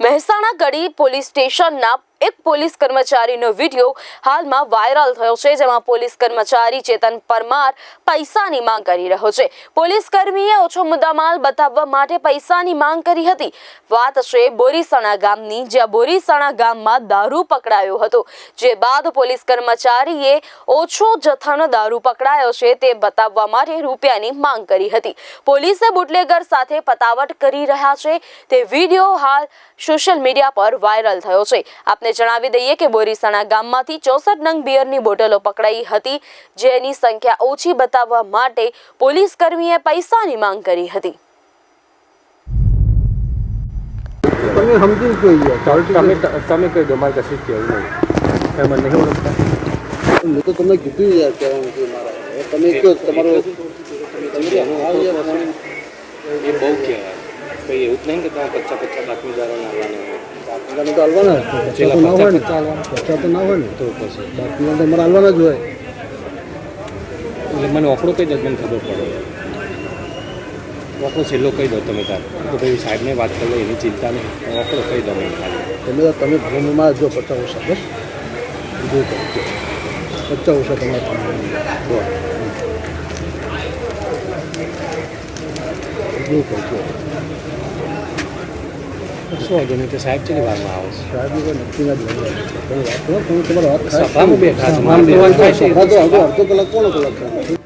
મહેસાણા ગડી police સ્ટેશનના એક police કર્મચારીનો વીડિયો હાલમાં વાયરલ થયો છે, જેમાં પોલીસ કર્મચારી ચેતન પરમાર પૈસાની માંગ કરી રહ્યો છે. પોલીસ કર્મીએ ઓછો મુદ્દામાલ બતાવવા માટે પૈસાની માંગ કરી હતી. વાત છે બોરીસણા ગામની, જ્યાં બોરીસણા ગામમાં દારૂ પકડાયો હતો. જે બાદ પોલીસ કર્મચારીએ ઓછો જથ્થાનો દારૂ પકડાયો છે, તે બતાવવા માટે રૂપિયાની માંગ કરી હતી. પોલીસે બુટલેગર સાથે પતાવટ કરી રહ્યા છે. તે વીડિયો હાલ સોશિયલ મીડિયા પર વાયરલ થયો છે. આપને જણાવી દઈએ કે બોરીસણા ગામમાંથી ચોસઠ નંગ બિયરની બોટલો પકડાઈ હતી જેની સંખ્યા ઓછી બતાવવા માટે પોલીસ કર્મીએ પૈસાની માંગ કરી હતી. તમે સમજી જોઈએ તમે તમે કહી દો મારે કશું કહેવું નહીં. તમે નહીં ઓળખતા મેં તો તમને કીધું યાર કહેવાનું છે મારા. તમે કહો તમારો. એ બહુ કહેવાય. કંઈ એવું જ નહીં કે તમે પચાસ પચાસ બાતમીદારોને આવવાના તો જ. તો ના હોય ને. પૈસા તો ના હોય ને. તો પછી. તો તમારે હાલવાના જ હોય. એટલે મને ઓકડો કહી દો તો મને ખબર પડે? ઓકડો છેલ્લો કહી દો તમે તાર? તો ભાઈ સાહેબને વાત કરો એની ચિંતા નહીં. પણ કહી દો મને તમે તમે ભૂમિમાં જો પચાસ ઓછા બસ કંઈ. પચાસ ઓછા તમારે ભૂમિમાં. બસ. શું વાંધો નહીં તો સાહેબ છે વારમાં આવો સાહેબ નક્કી ના જ તમારા. સભામાં બેઠા છો. અડધો કલાક પોણો કલાક.